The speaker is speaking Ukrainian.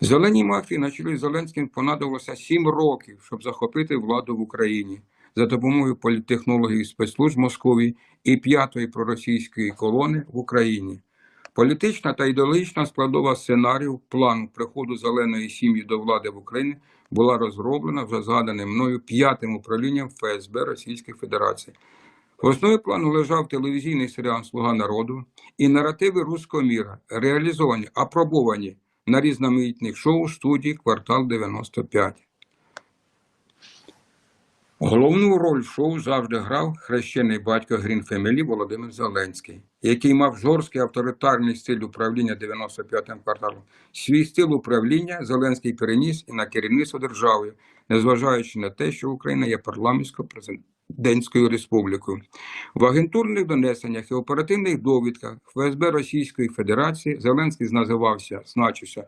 Зеленій мафії на чолі з Зеленським понадобилося сім років, щоб захопити владу в Україні за допомогою політтехнологів спецслужб Московії і п'ятої проросійської колони в Україні. Політична та ідеологічна складова сценарію плану приходу зеленої сім'ї до влади в Україні була розроблена вже згаданим мною п'ятим управлінням ФСБ Російської Федерації. В основі плану лежав телевізійний серіал Слуга народу і наративи руського міра, реалізовані, апробовані на різноманітних шоу студії Квартал 95. Головну роль в шоу завжди грав хрещений батько Грін Фемілі Володимир Зеленський, який мав жорсткий авторитарний стиль управління 95-м кварталом. Свій стиль управління Зеленський переніс і на керівництво державою, незважаючи на те, що Україна є парламентсько-президентською республікою. В агентурних донесеннях і оперативних довідках ФСБ Російської Федерації Зеленський називався, значився